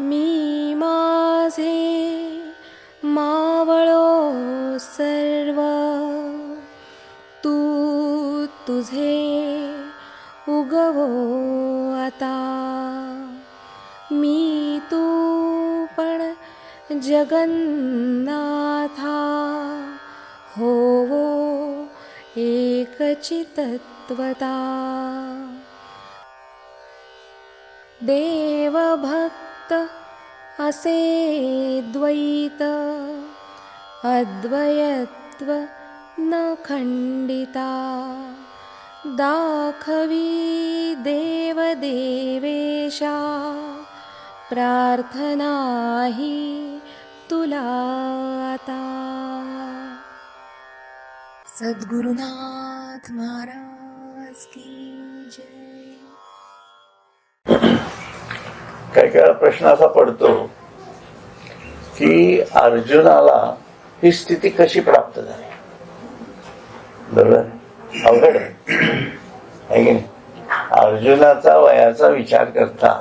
मी माझे मावळो सर्व तू तुझे उगवो आता. मी तू पण जगन्नाथा होवो एकचितत्वता देवभक्त असे द्वैत अद्वयत्व न खंडिता दाखवी देवदेवेशा। प्रार्थना ही तुला आता सद्गुरुनाथ महाराज की जय काही वेळा प्रश्न असा पडतो की अर्जुनाला ही स्थिती कशी प्राप्त झाली? बरोबर? अवघड आहे. है की नाही? अर्जुनाचा वयाचा विचार करता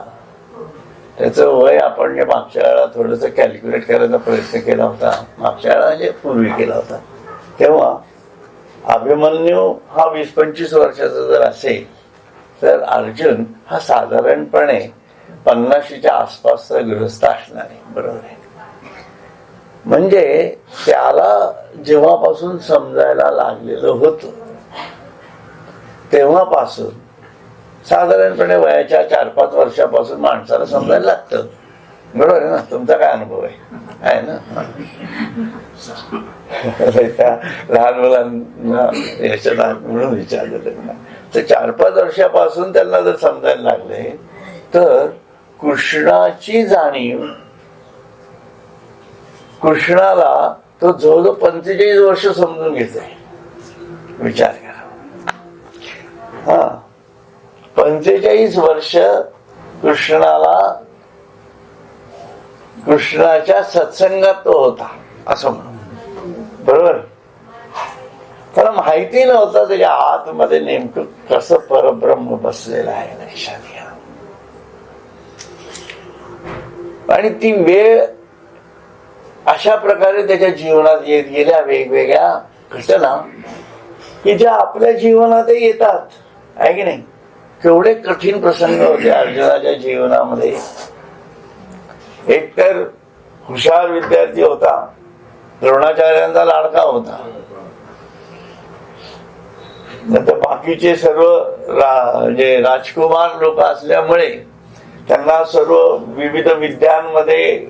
त्याचं वय आपण जे मागच्या वेळा थोडस कॅल्क्युलेट करायचा प्रयत्न केला होता मागच्या वेळा म्हणजे पूर्वी केला होता तेव्हा अभिमन्यू हा वीस पंचवीस वर्षाचा जर असेल तर अर्जुन हा साधारणपणे पन्नाशीच्या आसपासचा गृहस्थ असणार आहे बरोबर आहे. म्हणजे त्याला जेव्हापासून समजायला लागलेलं होतं तेव्हापासून साधारणपणे वयाच्या चार पाच वर्षापासून माणसाला समजायला लागतं. बरोबर आहे ना? तुमचा काय अनुभव आहे? आहे ना? त्या लहान मुलांना याच्यात म्हणून विचारलं त्यांना. तर चार पाच वर्षापासून त्यांना जर समजायला लागले तर कृष्णाची जाणीव. कृष्णाला तो जवळजवळ पंचेचाळीस वर्ष समजून घेतोय. विचार करा. हा. पंचेचाळीस वर्ष कृष्णाला कृष्णाच्या सत्संगात तो होता असं म्हणून. बरोबर? त्याला माहिती नव्हता त्याच्या आतमध्ये नेमकं कसं परब्रह्म बसलेलं आहे लक्षात घ्या. आणि ती वेळ अशा प्रकारे त्याच्या जीवनात येत गेल्या वेगवेगळ्या घटना की ज्या आपल्या जीवनातही येतात. आहे की नाही? केवढे कठीण प्रसंग होते अर्जुनाच्या जीवनामध्ये. एक तर हुशार विद्यार्थी होता द्रोणाचार्यांचा लाडका होता. नंतर बाकीचे सर्व रा, जे राजकुमार लोक असल्यामुळे त्यांना सर्व विविध विद्यांमध्ये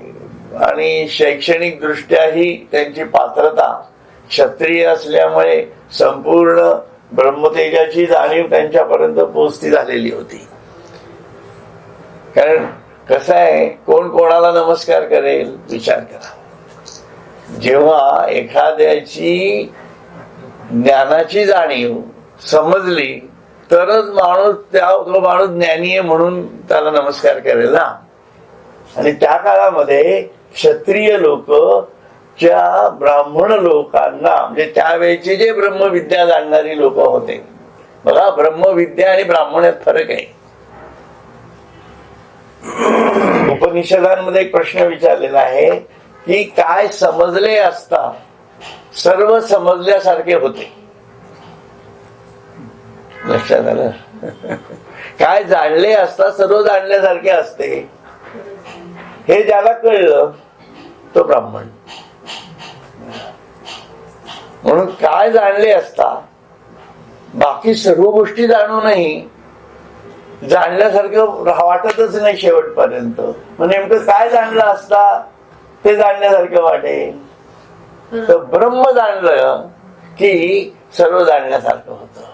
आणि शैक्षणिक दृष्ट्याही त्यांची पात्रता क्षत्रिय असल्यामुळे संपूर्ण ब्रह्मतेजाची जाणीव त्यांच्यापर्यंत पोहोचती झालेली होती. कारण कसं आहे कोण कोणाला नमस्कार करेल विचार करा. जेव्हा एखाद्याची ज्ञानाची जाणीव समजली तरच माणूस त्या तो माणूस ज्ञानी आहे म्हणून त्याला नमस्कार करेल ना. आणि त्या काळामध्ये क्षत्रिय लोक ज्या ब्राह्मण लोकांना म्हणजे त्यावेळेचे जे ब्रह्मविद्या जाणणारी लोक होते. बघा ब्रह्मविद्या आणि ब्राह्मण यात फरक आहे. उपनिषदांमध्ये एक प्रश्न विचारलेला आहे की काय समजले असता सर्व समजल्यासारखे होते. लक्षात आलं? काय जाणले असता सर्व जाणल्यासारखे असते. हे ज्याला कळलं तो ब्राह्मण. म्हणून काय जाणले असता बाकी सर्व गोष्टी जाणूनही जाणल्यासारखं वाटतच नाही शेवटपर्यंत. मग नेमकं काय जाणलं असता ते जाणण्यासारखं वाटेल तर ब्रह्म जाणलं की सर्व जाणण्यासारखं होतं.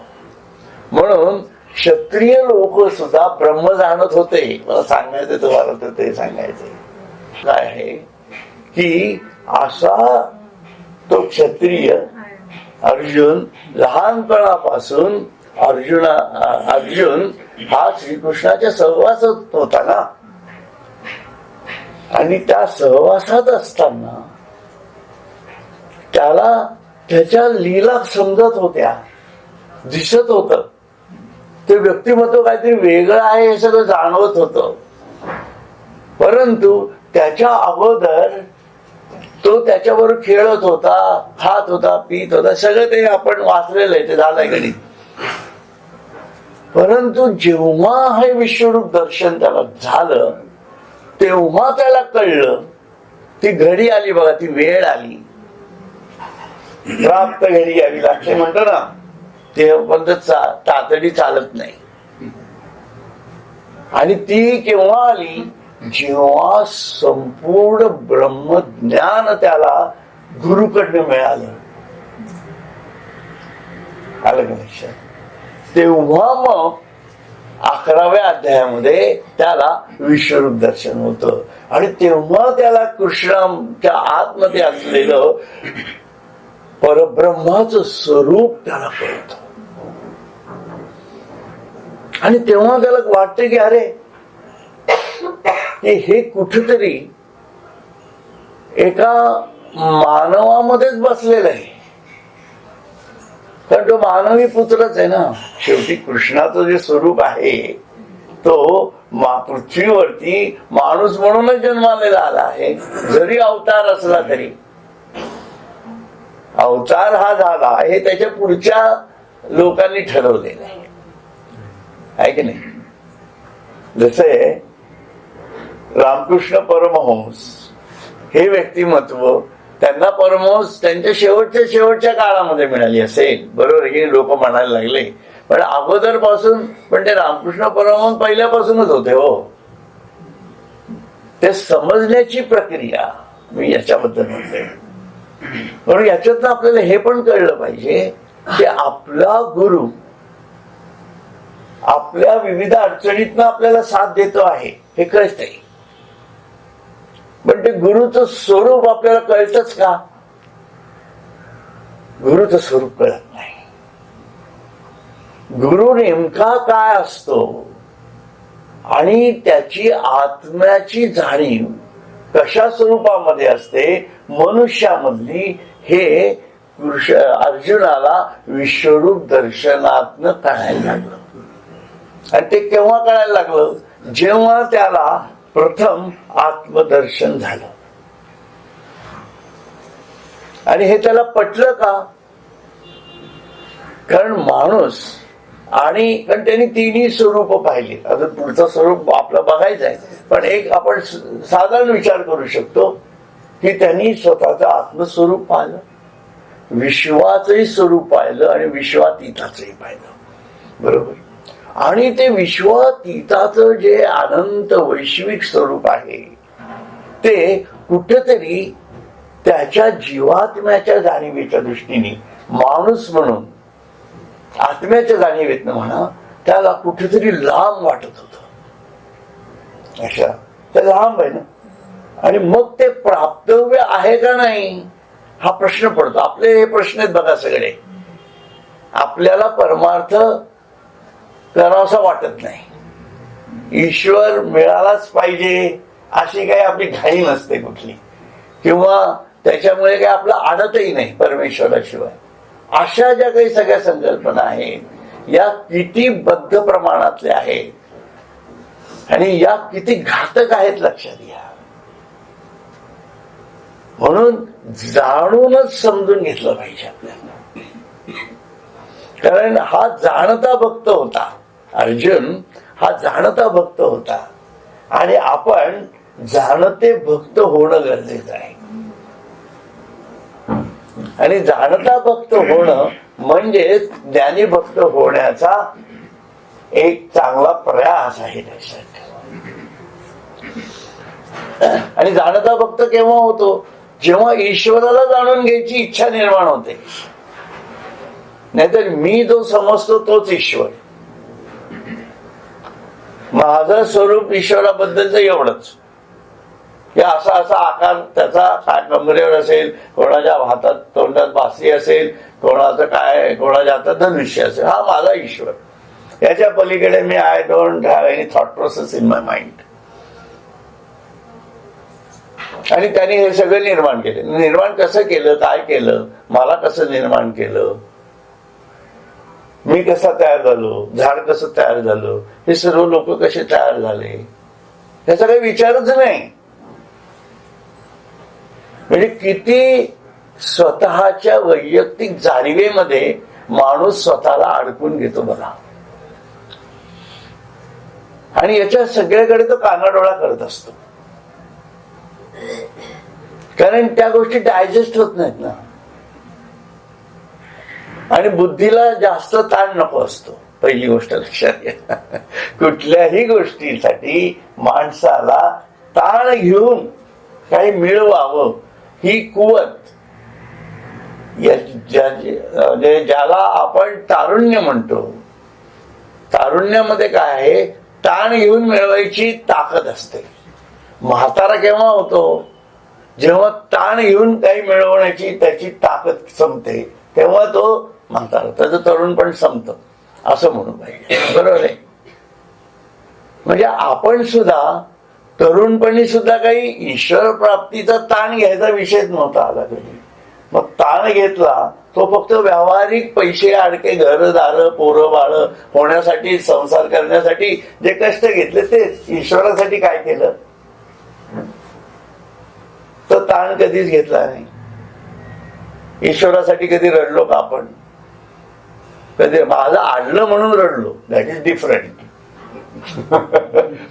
म्हणून क्षत्रिय लोक सुद्धा ब्रह्म जाणत होते. मला सांगायचं तुम्हाला तर ते सांगायचं काय आहे? की असा तो क्षत्रिय अर्जुन लहानपणापासून अर्जुना अर्जुन हा श्रीकृष्णाच्या सहवासात होता ना? आणि त्या सहवासात असताना त्याला त्याच्या लीला समजत होत्या दिसत होतं. ते व्यक्तिमत्व काहीतरी वेगळं आहे हे सगळं जाणवत होत. परंतु त्याच्या अगोदर तो त्याच्याबरोबर खेळत होता खात होता पित होता सगळं ते आपण वाचलेलं आहे ते झालंय गणित परंतु जेव्हा हे विश्वरूप दर्शन त्याला झालं तेव्हा त्याला कळलं ती घडी आली बघा ती वेळ आली. प्राप्त घडी यावी लागते म्हणतो ना. ते पण तातडी चालत नाही. आणि ती केव्हा आली? जेव्हा संपूर्ण ब्रह्मज्ञान त्याला गुरुकडनं मिळालं. आलं का लक्षात? तेव्हा मग अकराव्या अध्यायामध्ये त्याला विश्वरूप दर्शन होत. आणि तेव्हा त्याला कृष्णाच्या आतमध्ये असलेलं परब्रह्माचं स्वरूप त्याला कळत. आणि तेव्हा त्याला वाटते की अरे की हे कुठेतरी एका मानवामध्येच बसलेलं आहे. कारण तो मानवी पुत्रच आहे ना. शेवटी कृष्णाचं जे स्वरूप आहे तो मा- पृथ्वीवरती माणूस म्हणूनच जन्मालेला आला आहे. जरी अवतार असला तरी. अवतार हा झाला हे त्याच्या पुढच्या लोकांनी ठरवलेलं आहे. आहे की नाही? जसे रामकृष्ण परमहंस हे व्यक्तिमत्व त्यांना परमहंस त्यांच्या शेवटच्या शेवटच्या काळामध्ये मिळाली असेल. बरोबर की लोक म्हणायला लागले. पण अगोदरपासून पण ते रामकृष्ण परमहंस पहिल्यापासूनच होते हो. ते समजण्याची प्रक्रिया मी याच्याबद्दल म्हणते. म्हणून याच्यातनं आपल्याला हे पण कळलं पाहिजे की आपला गुरु आपल्या विविध अडचणीतनं आपल्याला साथ देतो आहे हे कळत नाही. पण ते गुरुचं स्वरूप आपल्याला कळतच का? गुरुचं स्वरूप कळत नाही. गुरु नेमका काय असतो आणि त्याची आत्म्याची जाणीव कशा स्वरूपामध्ये असते मनुष्यामधली हे अर्जुनाला विश्वरूप दर्शनातनं कळायला लागलं. आणि ते केव्हा कळायला लागलं? जेव्हा त्याला प्रथम आत्मदर्शन झालं. आणि हे त्याला पटलं का? कारण माणूस आणि कारण त्यांनी तिन्ही स्वरूप पाहिली. अजून पुढचं स्वरूप आपलं बघायचं आहे. पण एक आपण साधारण विचार करू शकतो की त्यांनी स्वतःचं आत्मस्वरूप पाहिलं. विश्वाचंही स्वरूप पाहिलं आणि विश्वातीताचही पाहिलं. बरोबर? आणि ते विश्वातीताचं जे अनंत वैश्विक स्वरूप आहे ते कुठेतरी त्याच्या जीवात्म्याच्या जाणीवेच्या दृष्टीने माणूस म्हणून आत्म्याच्या जाणीवेतनं म्हणा त्याला कुठेतरी लांब वाटत होत. अच्छा ते लांब आहे ना? आणि मग ते प्राप्तव्य आहे का नाही हा प्रश्न पडतो. आपले हे प्रश्न आहेत बघा सगळे. आपल्याला परमार्थ करावासा वाटत नाही. ईश्वर मिळालाच पाहिजे अशी काही आपली घाई नसते कुठली. किंवा त्याच्यामुळे काही आपलं आडतही नाही परमेश्वराशिवाय. अशा ज्या काही सगळ्या संकल्पना आहेत या किती बद्ध प्रमाणातल्या आहेत. आणि या किती घातक आहेत लक्षात घ्या. म्हणून जाणूनच समजून घेतलं पाहिजे आपल्याला. कारण हा जाणता भक्त होता. अर्जुन हा जाणता भक्त होता. आणि आपण जाणते भक्त होणं गरजेचं आहे. आणि जाणता भक्त होणं म्हणजेच ज्ञानी भक्त होण्याचा एक चांगला प्रयास आहे त्यासाठी आणि जाणता भक्त केव्हा होतो? जेव्हा ईश्वराला जाणून घ्यायची इच्छा निर्माण होते. नाहीतर मी जो समजतो तोच ईश्वर. माझं स्वरूप ईश्वराबद्दलच एवढंच. की असा असा आकार त्याचा काय कमरेवर असेल कोणाच्या हातात तोंडात बासी असेल कोणाचं काय कोणाच्या हातात धनुष्य असेल हा माझा ईश्वर. याच्या पलीकडे मी I don't have any thought process in my mind आणि त्यांनी हे सगळं निर्माण केले. निर्माण कसं केलं काय केलं मला कसं निर्माण केलं मी कसा तयार झालो? झाड कसं तयार झालं? हे सर्व लोक कसे तयार झाले? याचा काही विचारच नाही. म्हणजे किती स्वतःच्या वैयक्तिक जाणीवेमध्ये माणूस स्वतःला अडकून घेतो बघा. आणि याच्या सगळ्याकडे तो कानाडोळा करत असतो. कारण त्या गोष्टी डायजेस्ट होत नाहीत ना. आणि बुद्धीला जास्त ताण नको असतो पहिली गोष्ट लक्षात घ्या. कुठल्याही गोष्टीसाठी माणसाला ताण घेऊन काही मिळवावं ही कुवत म्हणजे ज्याला आपण तारुण्य म्हणतो तारुण्यामध्ये काय आहे? ताण घेऊन मिळवायची ताकद असते. म्हातारा केव्हा होतो? जेव्हा ताण घेऊन काही मिळवण्याची त्याची ताकद संपते तेव्हा तो म्हातारा त्याचं तरुण पण संपत. असं म्हणू पाहिजे. बरोबर आहे? म्हणजे आपण सुद्धा तरुणपणी सुद्धा काही ईश्वर प्राप्तीचा ताण घ्यायचा विषयच नव्हता आला कधी. मग ताण घेतला तो फक्त व्यावहारिक पैसे अडके घरदार पोरं बाळ होण्यासाठी संसार करण्यासाठी जे कष्ट घेतले ते ईश्वरासाठी काय केलं? तर ताण कधीच घेतला नाही. ईश्वरासाठी कधी रडलो का आपण? कधी माझं आडलं म्हणून रडलो. दॅट इज डिफरंट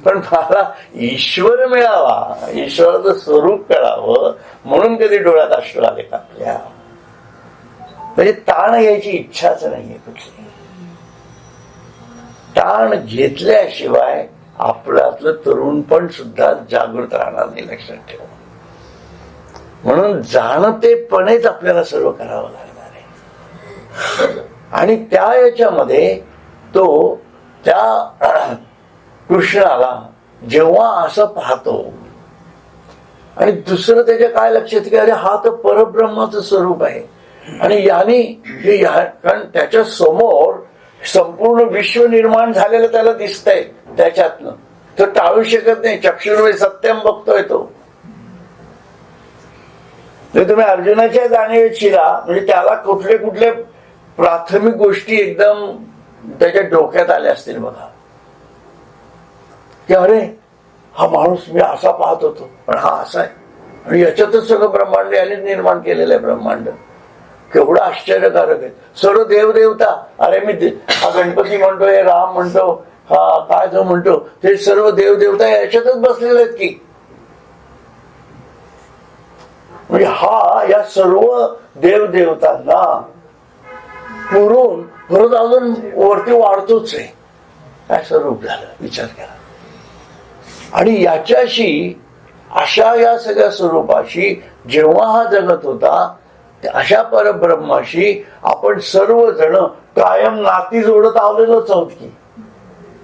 पण मला ईश्वर मिळावा. ईश्वराचं स्वरूप कळावं म्हणून कधी डोळ्यात अश्रू आले का? आपल्या म्हणजे ताण घ्यायची इच्छाच नाहीये कुठली. ताण घेतल्याशिवाय आपल्यातलं तरुण पण सुद्धा जागृत राहणार नाही लक्षात ठेवा. म्हणून जाणतेपणेच आपल्याला सर्व करावं लागणार आहे. आणि त्या याच्यामध्ये तो त्या कृष्णाला जेव्हा असं पाहतो आणि दुसरं त्याच्या काय लक्षात की अरे हा तर परब्रह्माचं स्वरूप आहे. आणि याने हे या- कारण त्याच्यासमोर संपूर्ण विश्व निर्माण झालेलं त्याला दिसतंय त्याच्यातनं. तो टाळू शकत नाही चक्षुर्वे सत्यम बघतोय तो. म्हणजे तुम्ही अर्जुनाच्या जाणीवेत शिरा म्हणजे त्याला कुठले कुठले प्राथमिक गोष्टी एकदम त्याच्या डोक्यात आल्या असतील बघा. की अरे हा माणूस मी असा पाहत होतो. पण हा असा आहे. आणि याच्यातच सगळं ब्रह्मांड याने निर्माण केलेलं आहे ब्रह्मांड. केवढं आश्चर्यकारक आहे. सर्व देवदेवता अरे मी हा गणपती म्हणतो हे राम म्हणतो हा काय जो म्हणतो ते सर्व देवदेवता याच्यातच बसलेले आहेत की. म्हणजे हा या सर्व देवदेवतांना पुरून परत अजून वरती वाढतोच आहे. काय स्वरूप झालं. विचार करा. आणि याच्याशी अशा या सगळ्या स्वरूपाशी जेव्हा हा जगत होता अशा परब्रह्माशी आपण सर्वजण कायम नाती जोडत आलेलोच आहोत की.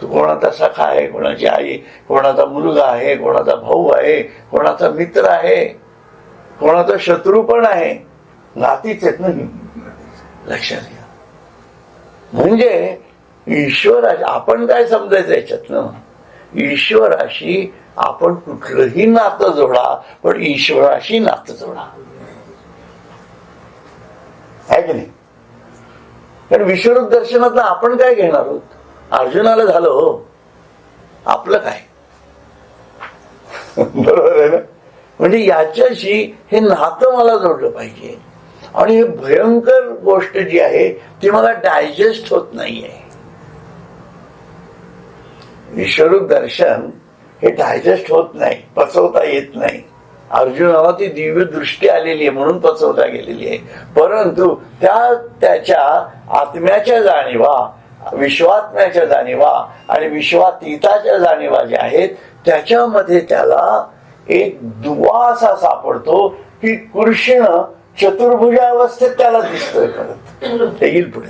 तू कोणाचा सखा आहे कोणाची आई कोणाचा मुलगा आहे कोणाचा भाऊ आहे कोणाचा मित्र आहे कोणाचा शत्रू पण आहे. नातीच आहेत ना लक्षात घ्या. म्हणजे ईश्वराशी आपण काय समजायचं याच्यात ना ईश्वराशी आपण कुठलंही नातं जोडा पण ईश्वराशी नातं जोडा. आहे की नाही? कारण विश्वरूप दर्शनात आपण काय घेणार आहोत? अर्जुनाला झालं हो. आपलं काय? बरोबर आहे ना? म्हणजे याच्याशी हे नातं मला जोडलं पाहिजे. आणि ही भयंकर गोष्ट जी आहे ती मला डायजेस्ट होत नाहीये. विश्वरूप दर्शन हे डायजेस्ट होत नाही पचवता येत नाही. अर्जुनाला ती दिव्य दृष्टी आलेली आहे म्हणून पचवता गेलेली आहे. परंतु त्या त्याच्या आत्म्याच्या जाणीवा विश्वात्म्याच्या जाणीवा आणि विश्वातीताच्या जाणीवा ज्या आहेत त्याच्यामध्ये त्याला एक दुवा असा सापडतो की कृष्ण चतुर्भुजा अवस्थेत त्याला दिसतोय परत. येईल पुढे.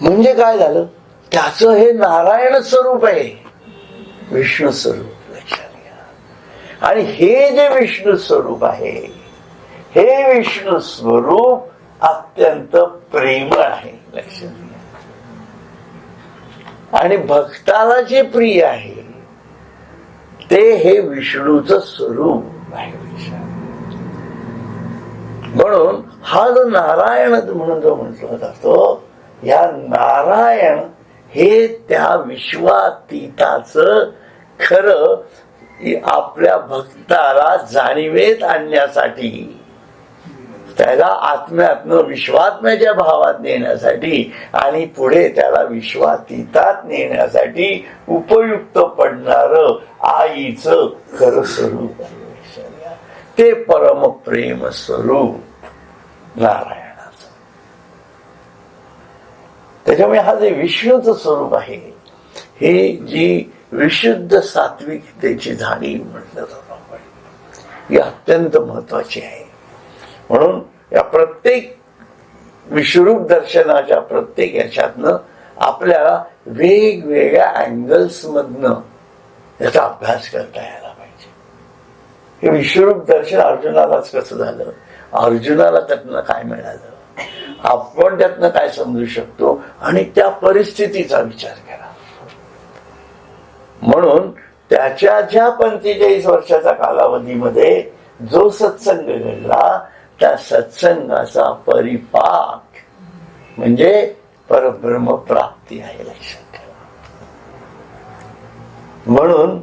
म्हणजे काय झालं? त्याच हे नारायण स्वरूप आहे. विष्णू स्वरूप. लक्षात घ्या आणि हे जे विष्णू स्वरूप आहे हे विष्णू स्वरूप अत्यंत प्रेमळ आहे लक्षात घ्या. आणि भक्ताला जे प्रिय आहे ते हे विष्णूचं स्वरूप आहे हा जो नारायण म्हणून जो म्हटला जातो या नारायण हे त्या विश्वातीताच खर आपल्या भक्ताला जाणीवेत आणण्यासाठी त्याला आत्म्यातनं विश्वात्म्याच्या भावात नेण्यासाठी आणि पुढे त्याला विश्वातीतात नेण्यासाठी उपयुक्त पडणार आईचं खरं स्वरूप ते परम प्रेम स्वरूप नारायणाचं. त्याच्यामुळे हा जे विष्णूचं स्वरूप आहे हे जी विशुद्ध सात्विकतेची जाणीव म्हटलं जातं आपण ही अत्यंत महत्वाची आहे. म्हणून या प्रत्येक विश्वरूप दर्शनाच्या प्रत्येक याच्यातनं आपल्याला वेगवेगळ्या अँगल्स मधनं याचा अभ्यास करता यायला पाहिजे. हे विश्वरूप दर्शन अर्जुनालाच कसं झालं? अर्जुनाला त्यातनं काय मिळालं? आपण त्यातनं काय समजू शकतो? आणि त्या परिस्थितीचा विचार करा. म्हणून त्याच्या ज्या पंचेचाळीस वर्षाच्या कालावधीमध्ये जो सत्संग घडला त्या सत्संगाचा परिपाक म्हणजे परब्रह्म प्राप्ती आहे लक्षात ठेवा. म्हणून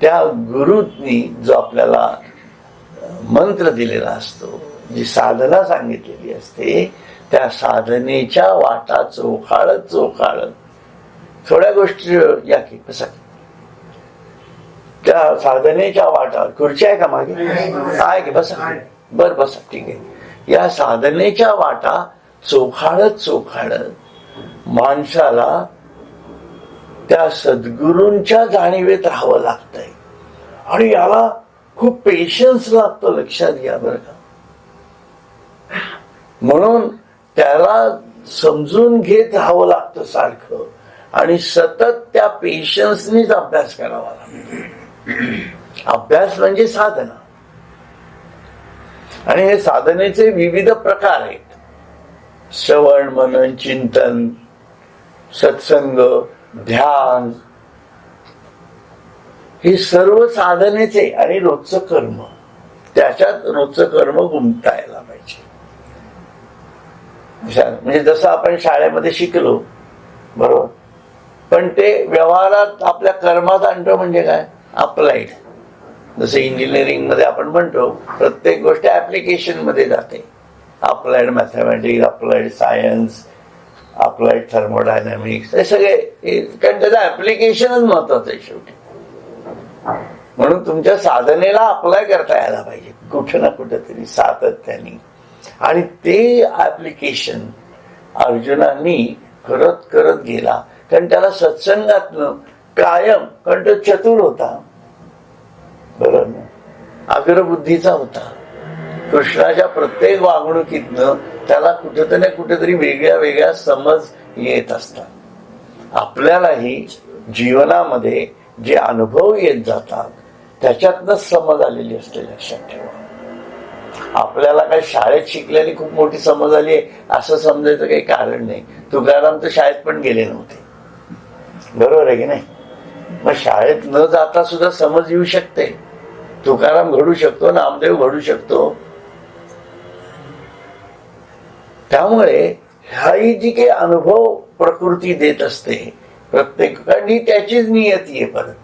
त्या गुरुनी जो आपल्याला मंत्र दिलेला असतो जी साधना सांगितलेली असते त्या साधनेच्या वाटा चोखाळत चोखाळत थोड्या गोष्टी या की त्या साधनेच्या वाटा खुर्ची आहे का मागे? आहे की बसा. बर बसा ठीक आहे. या साधनेच्या वाटा चोखाळत चोखाळत माणसाला त्या सद्गुरूंच्या जाणीवेत राहावं लागतंय. आणि याला खूप पेशन्स लागतो लक्षात घ्या बरं का. म्हणून त्याला समजून घेत राहावं लागतं सारखं. आणि सतत त्या पेशन्सनीच अभ्यास करावा लागतो. अभ्यास म्हणजे साधना. आणि हे साधनेचे विविध प्रकार आहेत. श्रवण मनन चिंतन सत्संग ध्यान. हे सर्व साधनेचे आणि रोजचं कर्म. त्याच्यात रोजचं कर्म गुंतायला म्हणजे जसं आपण शाळेमध्ये शिकलो बरोबर? पण ते व्यवहारात आपल्या कर्मात आणतो म्हणजे काय? अप्लाईड जसं इंजिनिअरिंगमध्ये आपण म्हणतो प्रत्येक गोष्ट ऍप्लिकेशनमध्ये जाते. Applied mathematics applied science applied thermodynamics हे सगळे हे- कारण त्याचं ऍप्लिकेशनच महत्वाचं आहे शेवटी. म्हणून तुमच्या साधनेला अप्लाय करता यायला पाहिजे. कुठं ना कुठेतरी सातत्याने. आणि ते ऍप्लिकेशन अर्जुनांनी करत करत गेला. कारण त्याला सत्संगातनं कायम कारण तो चतुर होता. बरं ना? अग्रबुद्धीचा होता. कृष्णाच्या प्रत्येक वागणुकीतनं त्याला कुठेतरी ना कुठेतरी वेगळ्या वेगळ्या समज येत असतात. आपल्यालाही जीवनामध्ये जे अनुभव येत जातात त्याच्यातनं समज आलेली असते लक्षात ठेवा. आपल्याला काय शाळेत शिकल्याने खूप मोठी समज आली आहे असं समजायचं काही कारण नाही. तुकाराम तर शाळेत पण गेले नव्हते. बरोबर आहे की नाही? मग शाळेत न जाता सुद्धा समज येऊ शकते. तुकाराम घडू शकतो नामदेव घडू शकतो. त्यामुळे हाही जी काही अनुभव प्रकृती देत असते प्रत्येकाने त्याचीच नियती आहे परत.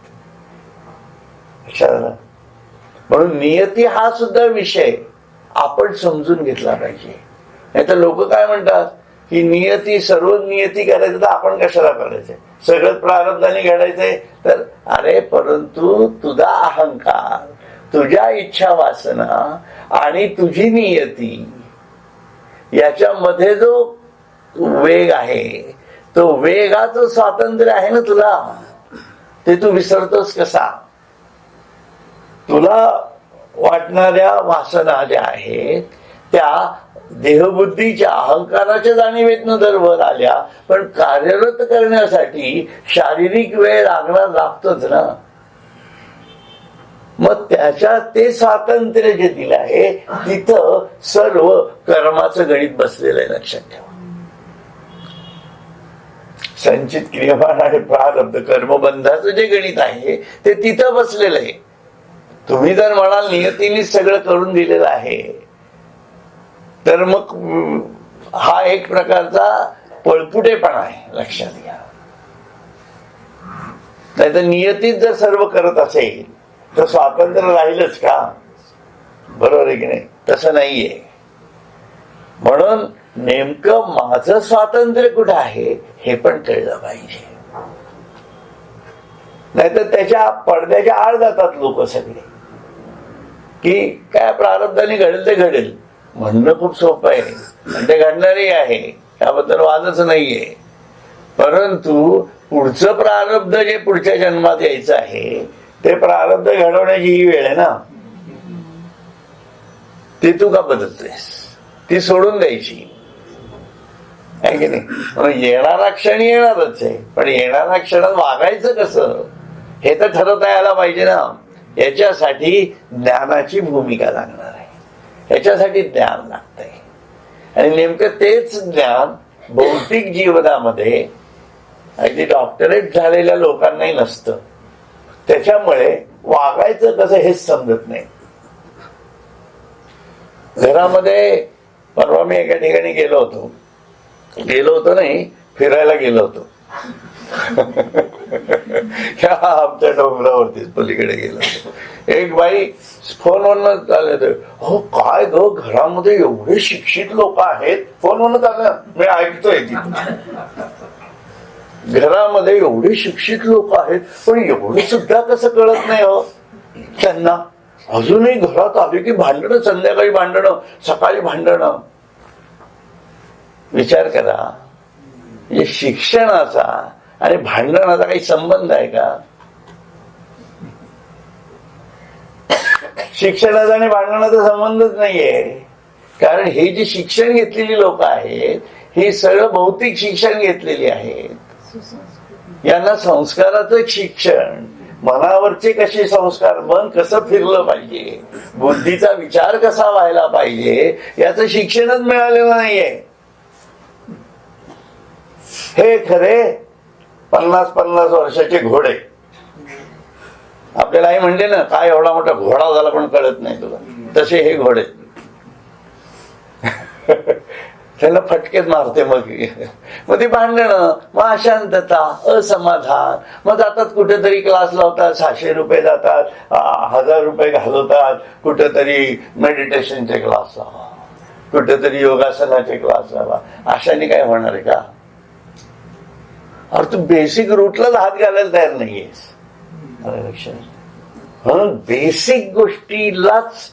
म्हणून नियती हा सुद्धा विषय. आपण समजून घेतला पाहिजे. नाही तर लोक काय म्हणतात की नियती सर्व नियती करायचं तर आपण कशाला करायचंय सगळं प्रारब्धाने घडायचंय तर अरे परंतु तुझा अहंकार तुझ्या इच्छा वासना आणि तुझी नियती याच्यामध्ये जो वेग आहे तो वेगाचं स्वातंत्र्य आहे ना तुला? ते तू विसरतोस कसा? तुला वाटणाऱ्या वासना ज्या आहेत त्या देहबुद्धीच्या अहंकाराच्या जाणीवेतनं जर वर आल्या. पण कार्यरत करण्यासाठी शारीरिक वेळ लागणार लागतोच ना. मग त्याच्या ते स्वातंत्र्य जे दिलं आहे तिथं सर्व कर्माचं गणित बसलेलं आहे लक्षात ठेवा. संचित क्रियमान आणि प्रारब्ध कर्मबंधाचं जे गणित आहे ते तिथं बसलेलं आहे. तुम्ही जर म्हणाल नियतीनेच सगळं करून दिलेलं आहे तर मग हा एक प्रकारचा पळपुटेपणा आहे लक्षात घ्या. नाही तर नियतीत जर सर्व करत असेल तर स्वातंत्र्य राहीलच का? बरोबर आहे की नाही? तसं नाहीये. म्हणून नेमकं माझं स्वातंत्र्य कुठं आहे हे पण कळलं पाहिजे. नाहीतर त्याच्या पडद्याच्या आड जातात लोक सगळे. की काय प्रारब्धाने घडेल ते घडेल. म्हणणं खूप सोपं आहे. ते घडणारही आहे. त्याबद्दल वादच नाहीये. परंतु पुढचं प्रारब्ध जे पुढच्या जन्मात यायचं आहे ते प्रारब्ध घडवण्याची ही वेळ आहे ना. ती तू का बदलतेस ती सोडून द्यायची. आहे की नाही? येणारा क्षण येणारच आहे. पण येणारा क्षणात वागायचं कसं? हे तर ठरवता यायला पाहिजे ना. याच्यासाठी ज्ञानाची भूमिका लागणार आहे. याच्यासाठी ज्ञान लागतंय. आणि नेमकं तेच ज्ञान भौतिक जीवनामध्ये अगदी डॉक्टरेट झालेल्या लोकांनाही नसतं. त्याच्यामुळे वागायचं कसं हेच समजत नाही. घरामध्ये परवा मी एका ठिकाणी गेलो होतो. गेलो होतो नाही फिरायला गेलो होतो. ह्या आमच्या डोंगरावरतीच पलीकडे गेला. एक बाई फोनवरनं चालले हो काय ग? घरामध्ये एवढे शिक्षित लोक आहेत? फोनवरनं चाललं मी ऐकतोय ती घरामध्ये एवढे शिक्षित लोक आहेत पण एवढे सुद्धा कसं कळत नाही हो त्यांना अजूनही घरात आली की भांडणं संध्याकाळी भांडणं सकाळी भांडणं. विचार करा. म्हणजे शिक्षणाचा आणि भांडणाचा काही संबंध आहे का? शिक्षणाचा आणि भांडणाचा संबंधच नाहीये. कारण हे जे शिक्षण घेतलेली लोक आहेत ही सगळं भौतिक शिक्षण घेतलेली आहेत. यांना संस्काराचं शिक्षण मनावरचे कसे संस्कार मन कसं फिरलं पाहिजे बुद्धीचा विचार कसा व्हायला पाहिजे याचं शिक्षणच मिळालेलं नाहीये. हे खरे पन्नास पन्नास वर्षाचे घोडे. आपल्याला आई म्हणते ना काय एवढा मोठा घोडा झाला पण कळत नाही तुला. तसे हे घोडे. त्याला फटकेच मारते मग. मग ती भांडणं मग अशांतता असमाधान. मग जातात कुठेतरी क्लास लावतात सहाशे रुपये जातात हजार रुपये घालवतात कुठेतरी मेडिटेशनचे क्लास लावा. कुठेतरी योगासनाचे क्लास लावा. अशाने काय होणार आहे का? अरे तू बेसिक रूटलाच हात घालायला तयार नाहीयेस. लक्षात म्हणून बेसिक गोष्टीलाच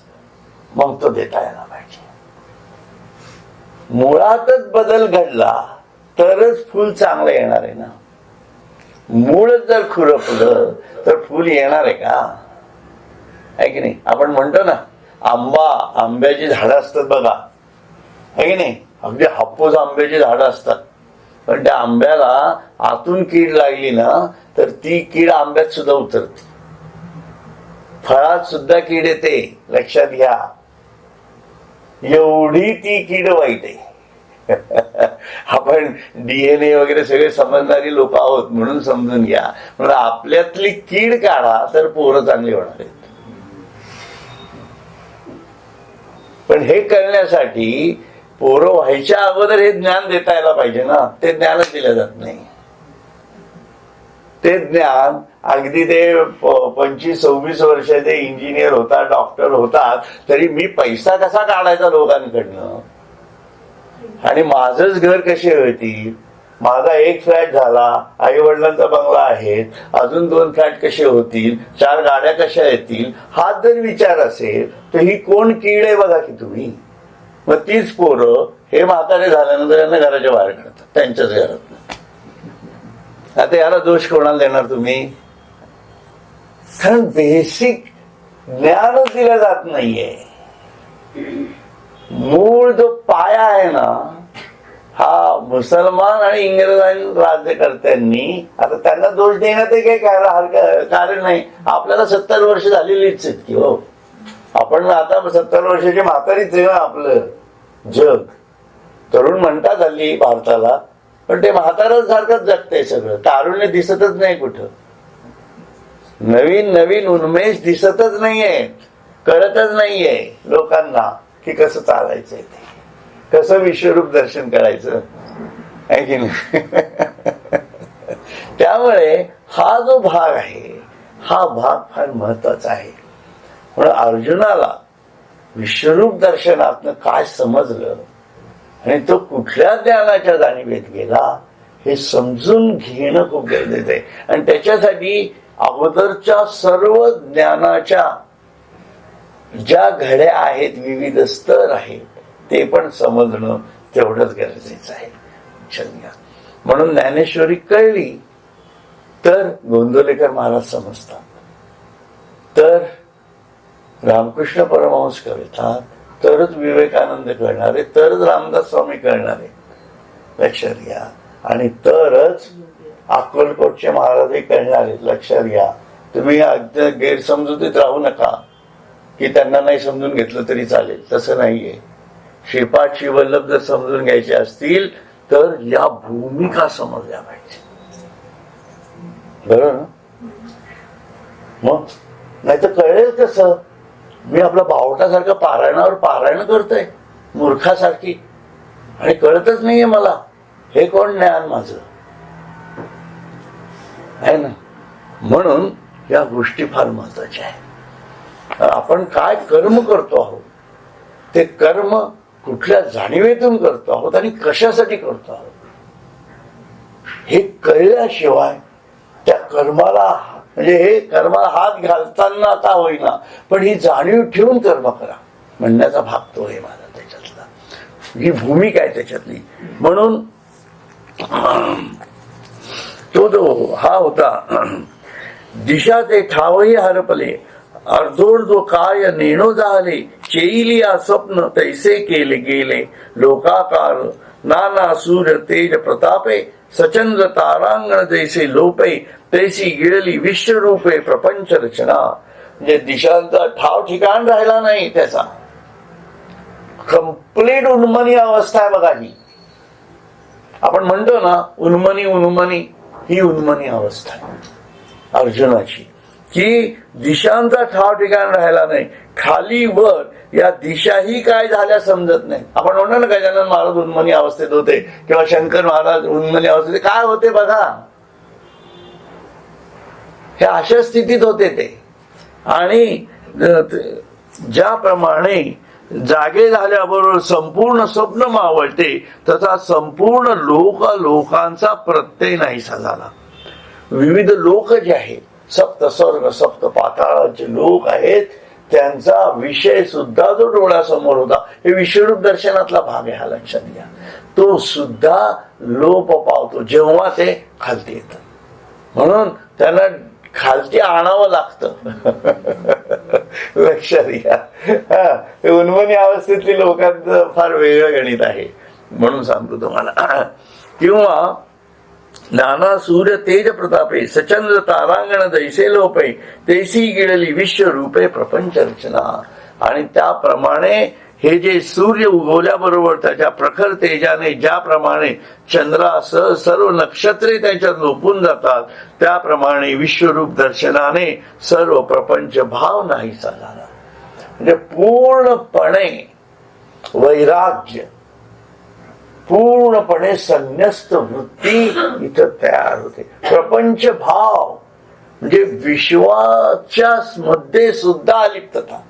महत्त्व देता यायला पाहिजे. मुळातच बदल घडला तरच फुल चांगलं येणार आहे ना. मूळ जर खुरपलं तर फुल येणार आहे का? आहे की नाही? आपण म्हणतो ना आंबा आंब्याची झाडं असतात बघा. आहे की नाही? अगदी हापूस आंब्याची झाडं असतात. पण त्या आंब्याला आतून कीड लागली ना तर ती कीड आंब्यात सुद्धा उतरते. फळात सुद्धा कीड येते लक्षात घ्या. एवढी ती कीड वाईट आहे. आपण डीएनए वगैरे सगळे समजणारी लोक आहोत म्हणून समजून घ्या. म्हणून आपल्यातली कीड काढा तर पोरं चांगली होणार आहेत. पण हे करण्यासाठी पोरं व्हायच्या अगोदर हे ज्ञान देता यायला पाहिजे ना. ते ज्ञानच दिलं जात नाही. ते ज्ञान अगदी ते पंचवीस सव्वीस वर्षाचे इंजिनियर होतात डॉक्टर होतात तरी मी पैसा कसा काढायचा लोकांकडनं? आणि माझंच घर कसे होतील माझा एक फ्लॅट झाला आई वडिलांचा बंगला आहे अजून दोन फ्लॅट कसे होतील चार गाड्या कशा येतील? हा जर विचार असेल तर ही कोण कीड आहे बघा की तुम्ही? मग तीच पोरं हे म्हातारे झाल्यानंतर यांना घराच्या बाहेर काढतात त्यांच्याच घरात आता याला दोष कोणाला देणार तुम्ही? कारण बेसिक ज्ञानच दिलं जात नाहीये. मूळ जो पाया आहे ना हा मुसलमान आणि इंग्रजांनी राज्यकर्त्यांनी आता त्यांना दोष देण्यात काही काय हरकत कारण नाही. आपल्याला सत्तर वर्ष झालेलीच आहेत की हो. आपण आता सत्तर वर्षाची म्हातारीच आहे ना आपलं. जग. तरुण म्हणतात हल्ली भारताला पण ते म्हातारच सारखंच जगतंय सगळं. तारुण्य दिसतच नाही कुठं. नवीन नवीन उन्मेष दिसतच नाहीये. कळतच नाहीये लोकांना की कसं चालायचंय ते. कसं विश्वरूप दर्शन करायचं. आहे की नाही? त्यामुळे हा जो भाग आहे हा भाग फार महत्त्वाचा आहे. म्हणून अर्जुनाला विश्वरूप दर्शनातनं काय समजलं? आणि तो कुठल्या ज्ञानाच्या जाणीवेत गेला? हे समजून घेणं खूप गरजेचं आहे. आणि त्याच्यासाठी अगोदरच्या सर्व ज्ञानाच्या ज्या घड्या आहेत विविध स्तर आहेत ते पण समजणं तेवढंच गरजेचं आहे. म्हणून ज्ञानेश्वरी कळली तर गोंदवलेकर महाराज समजतात. तर रामकृष्ण परमहंस कविता तरच विवेकानंद कळणारे तरच रामदास स्वामी कळणारे. लक्षात घ्या. आणि तरच अक्कलकोटचे महाराज हे कळणारे. लक्षात घ्या. तुम्ही अगदी गैरसमजुतीत राहू नका. की त्यांना नाही समजून घेतलं तरी चालेल. तसं नाहीये. श्रीपाद शिवल्लभ जर समजून घ्यायचे असतील तर या भूमिका समजल्या पाहिजे बरोबर ना? मग? नाही तर कळेल कसं? मी आपल्या बावटासारखं पारायणावर पारायण करतोय मूर्खासारखी. आणि कळतच नाहीये मला हे कोण ज्ञान माझं? आहे ना? म्हणून या गोष्टी फार महत्त्वाच्या आहेत. आपण काय कर्म करतो आहोत ते कर्म कुठल्या जाणीवेतून करतो आहोत आणि कशासाठी करतो आहोत? हे कळल्याशिवाय त्या कर्माला म्हणजे हे कर्माला हात घालताना का होईना पण ही जाणीव ठेवून कर्म करा. म्हणण्याचा भाग तो आहे माझा त्याच्यातला. ही भूमिका आहे त्याच्यातली. म्हणून तो जो हा होता दिशा ते ठावही हरपले. अर्धोड जो काय नेणो झाले? चेईलिया स्वप्न तैसे केले गेले. लोकाकार नाना सूर्य तेज प्रतापे सचंद्र तारांगण जैसे लोपे तैसी गिळली विश्वरूपे प्रपंच रचना. म्हणजे दिशांचा ठाव ठिकाण राहिला नाही त्याचा. कंप्लीट उन्मनी अवस्था आहे बघा ही. आपण म्हणतो ना उन्मनी उन्मनी ही उन्मनी अवस्था आहे. अर्जुनाची. की दिशांचा ठाव ठिकाण राहिला नाही. खाली वर या दिशाही काय झाल्या समजत नाही. आपण म्हणतो ना गजानन महाराज उन्मनी अवस्थेत होते किंवा शंकर महाराज उन्मनी अवस्थेत काय होते बघा? हे अशा स्थितीत होते ते. आणि ज्याप्रमाणे जागे झाल्याबरोबर संपूर्ण स्वप्न मावळते तसा संपूर्ण लोक लोकांचा प्रत्यय नाहीसा झाला. विविध लोक जे आहेत सप्त स्वर्ग सप्त पाताळाचे लोक आहेत त्यांचा विषय सुद्धा जो डोळ्यासमोर होता हे विश्वरूप दर्शनातला भाग आहे हा लक्षात घ्या. तो सुद्धा लोप पावतो जेव्हा ते खालती येतं म्हणून त्यांना खालती आणावं लागतं. लक्षात घ्या. हा, हे उन्मनी अवस्थेतली लोकांचं फार वेगळं गणित आहे. म्हणून सांगतो तुम्हाला. किंवा नाना सूर्य तेज प्रतापे सचंद्र तारांगण जैसे लोपे तेसी गिळली विश्वरूपे प्रपंच रचना आणि त्याप्रमाणे हे जे सूर्य उगवल्याबरोबर त्याच्या प्रखर तेजाने ज्याप्रमाणे चंद्रासह सर्व नक्षत्रे त्याच्यात लोपून जातात त्याप्रमाणे विश्वरूप दर्शनाने सर्व प्रपंच भाव नाही झाला म्हणजे पूर्णपणे वैराग्य पूर्णपणे संन्यस्त वृत्ती इथं तयार होते. प्रपंच भाव म्हणजे विश्वाच्या मध्ये सुद्धा अलिप्तता.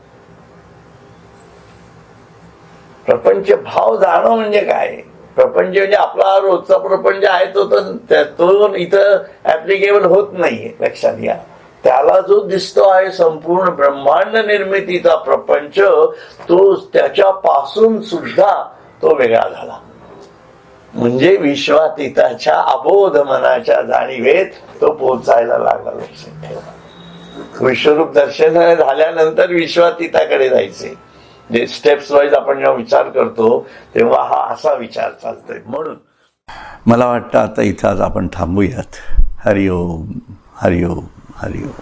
प्रपंच भाव जाणं म्हणजे काय? प्रपंच म्हणजे आपला रोजचा प्रपंच आहे तो तर त्या- इथं ऍप्लिकेबल होत नाहीये लक्षात घ्या. त्याला जो दिसतो आहे संपूर्ण ब्रह्मांड निर्मितीचा प्रपंच तो त्याच्यापासून सुद्धा तो वेगळा झाला. म्हणजे विश्वातीताच्या अबोध मनाच्या जाणीवेत तो पोचायला लागला लक्षात ठेवा. विश्वरूप दर्शन झाल्यानंतर विश्वातीताकडे जायचे. जे स्टेप्स वाईज आपण जेव्हा विचार करतो तेव्हा हा असा विचार चालतोय. म्हणून मला वाटतं आता इथं आज आपण थांबूयात. हरिओम हरिओम हरिओम.